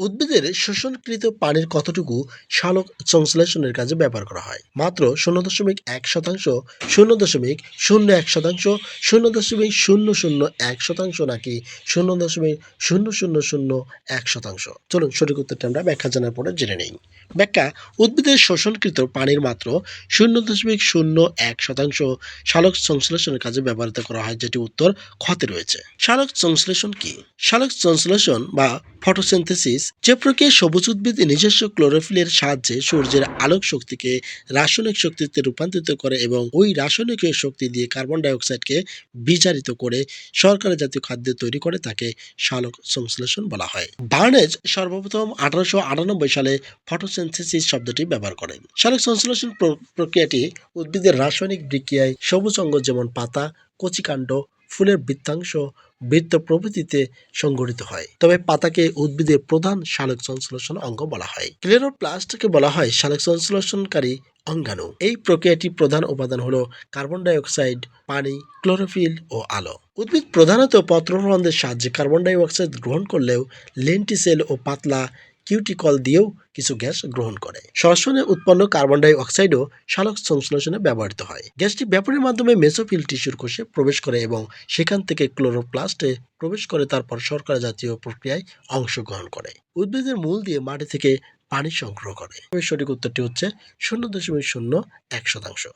উদ্ভিদের শোষণকৃত পানির কতটুকু সালোক সংশ্লেষণের কাজে ব্যবহার করা হয়? মাত্র শূন্য দশমিক এক শতাংশ, শূন্য দশমিক শূন্য এক শতাংশ, শূন্য দশমিক শূন্য শূন্য এক শতাংশ নাকি শূন্য দশমিক শূন্য শূন্য শূন্য এক শতাংশ? চলুন সঠিক উত্তরটা আমরা ব্যাখ্যা জানার পরে জেনে নিই। ব্যাখ্যা, উদ্ভিদের শোষণকৃত পানির মাত্র শূন্য দশমিক শূন্য এক শতাংশ সালোক সংশ্লেষণের কাজে ব্যবহৃত করা হয়, যেটি উত্তর ক্ষতে রয়েছে। সালোক সংশ্লেষণ কি? সালোক সংশ্লেষণ বা ফটোসিনথেসিস, যে প্রক্রিয়ায় সবুজ উদ্ভিদ নিজস্ব ক্লোরোফিলের সাহায্যে সূর্যের আলোক শক্তিকে রাসায়নিক শক্তিতে রূপান্তরিত করে এবং ওই রাসায়নিক শক্তি দিয়ে কার্বন ডাইঅক্সাইডকে বিজারিত করে শর্করা জাতীয় খাদ্য তৈরি করে তাকে সালোক সংশ্লেষণ বলা হয়। বার্নেজ সর্বপ্রথম আঠারোশো আটানব্বই সালে ফটোসিনথেসিস শব্দটি ব্যবহার করেন সালোক সংশ্লেষণ প্রক্রিয়াটি উদ্ভিদের রাসায়নিক বিক্রিয়ায় সবুজ অঙ্গ যেমন পাতা, কচিকাণ্ড ফুলের বৃত্তাংশ বৃত্ত প্রভৃতিতে সংগঠিত হয়। তবে পাতাকে উদ্ভিদের প্রধান সালোক সংশ্লেষণ অঙ্গ বলা হয়। ক্লোরোপ্লাস্টকে বলা হয় সালোক সংশ্লেষণকারী অঙ্গাণু। এই প্রক্রিয়াটি প্রধান উপাদান হলো কার্বন ডাইঅক্সাইড, পানি, ক্লোরোফিল ও আলো। উদ্ভিদ প্রধানত পত্ররন্ধ্রের সাহায্যে কার্বন ডাই অক্সাইড গ্রহণ করলেও লেন্টিসেল ও পাতলা কিউটিকল দিয়েও কিছু গ্যাস গ্রহণ করে। শ্বসনে উৎপন্ন কার্বন ডাই অক্সাইডও সালোক সংশ্লেষণে ব্যবহৃত হয়। গ্যাসটি ব্যাপনের মাধ্যমে মেসোফিল টিস্যুর কোষে প্রবেশ করে এবং সেখান থেকে ক্লোরোপ্লাস্টে প্রবেশ করে তারপর শর্করা জাতীয় প্রক্রিয়ায় অংশগ্রহণ করে। উদ্ভিদের মূল দিয়ে মাটি থেকে পানি সংগ্রহ করে। সঠিক উত্তরটি হচ্ছে শূন্য দশমিক শূন্য এক শতাংশ।